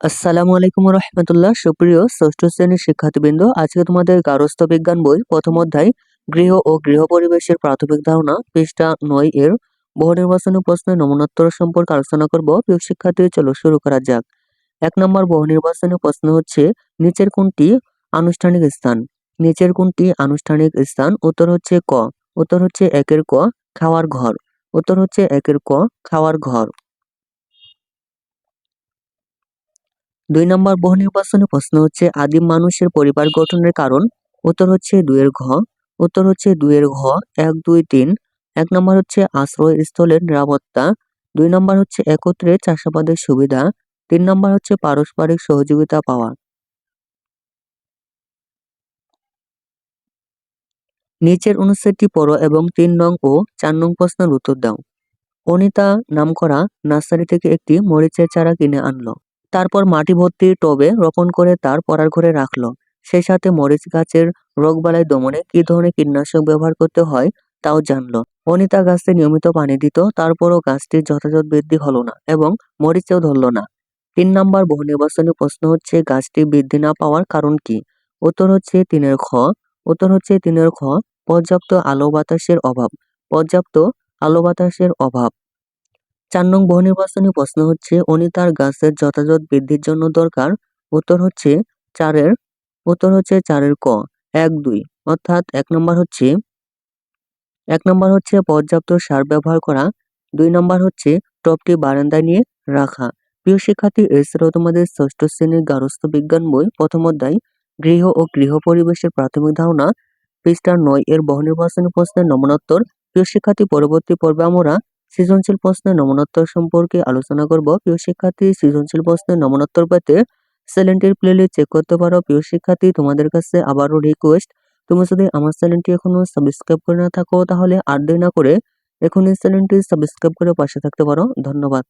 আসসালামু আলাইকুম রহমতুল্লাহ। সুপ্রিয় ষষ্ঠ শ্রেণির শিক্ষার্থীবৃন্দ, আজকে তোমাদের গারস্থ বিজ্ঞান বই প্রথম অধ্যায়, গৃহ ও গৃহ পরিবেশের প্রাথমিক ধারণা, পৃষ্ঠা নয় এর বহু নির্বাচনী প্রশ্নের নমুনোত্তর সম্পর্কে আলোচনা করব। প্রিয় শিক্ষার্থী, চলো শুরু করা যাক। এক নম্বর বহু নির্বাচনী প্রশ্ন হচ্ছে, নিচের কোনটি আনুষ্ঠানিক স্থান? নিচের কোনটি আনুষ্ঠানিক স্থান? উত্তর হচ্ছে ক। উত্তর হচ্ছে একের ক, খাওয়ার ঘর। উত্তর হচ্ছে একের ক, খাওয়ার ঘর। দুই নম্বর বহু নির্বাচনী প্রশ্ন হচ্ছে, আদিম মানুষের পরিবার গঠনের কারণ। উত্তর হচ্ছে দুইয়ের ঘ। উত্তর হচ্ছে দুইয়ের ঘ, এক, দুই, তিন। এক নম্বর হচ্ছে আশ্রয় স্থলের নিরাপত্তা। দুই নম্বর হচ্ছে একত্রে চাষাবাদের সুবিধা। তিন নম্বর হচ্ছে পারস্পরিক সহযোগিতা পাওয়া। নিচের অনুচ্ছেদটি পড়ো এবং তিন নং ও চার নং প্রশ্নের উত্তর দাও। অনিতা নাম করা নার্সারি থেকে একটি মরিচের চারা কিনে আনলো। তারপর মাটি ভর্তি টবে রোপণ করে তার পরার ঘরে রাখল। সেই সাথে মরিচ গাছের রোগবালাই দমনে কি ধরনের কীটনাশক ব্যবহার করতে হয় তাও জানলো। অনিতা গাছে নিয়মিত পানি দিত, তারপরও গাছটির যথাযথ বৃদ্ধি হলো না এবং মরিচেও ধরল না। তিন নম্বর বহু নির্বাচনী প্রশ্ন হচ্ছে, গাছটি বৃদ্ধি না পাওয়ার কারণ কি? উত্তর হচ্ছে তিনের খ। উত্তর হচ্ছে তিনের খ, পর্যাপ্ত আলো বাতাসের অভাব। পর্যাপ্ত আলো বাতাসের অভাব। চার নং বহু নির্বাচনী প্রশ্ন হচ্ছে অনিতার গাছের যথাযথ বৃদ্ধির জন্য দরকার? উত্তর হচ্ছে, চারের উত্তর হচ্ছে, চারের ক। এক, দুই। অর্থাৎ এক নম্বর হচ্ছে, এক নম্বর হচ্ছে পর্যাপ্ত সার ব্যবহার করা। দুই নম্বর হচ্ছে টপটি বারান্দায় নিয়ে রাখা। প্রিয় শিক্ষার্থী, এছাড়াও তোমাদের ষষ্ঠ শ্রেণির গারস্থ বিজ্ঞান বই, প্রথম অধ্যায়, গৃহ ও গৃহ পরিবেশের প্রাথমিক ধারণা, পৃষ্ঠা নয় এর বহু নির্বাচনী প্রশ্নের নমনোত্তর। প্রিয় শিক্ষার্থী, পরবর্তী পর্বে আমরা সৃজনশীল প্রশ্নের নমনোত্তর সম্পর্কে আলোচনা করব। প্রিয় শিক্ষার্থী, সৃজনশীল প্রশ্নের নমনোত্তর পেতে চ্যানেলটির প্লেলিস্ট চেক করতে পারো। প্রিয় শিক্ষার্থী, তোমাদের কাছে আবারও রিকোয়েস্ট তুমি যদি আমার চ্যানেলটি এখনও সাবস্ক্রাইব করে না থাকো, তাহলে আর দেরি না করে এখনই চ্যানেলটি সাবস্ক্রাইব করে পাশে থাকতে পারো। ধন্যবাদ।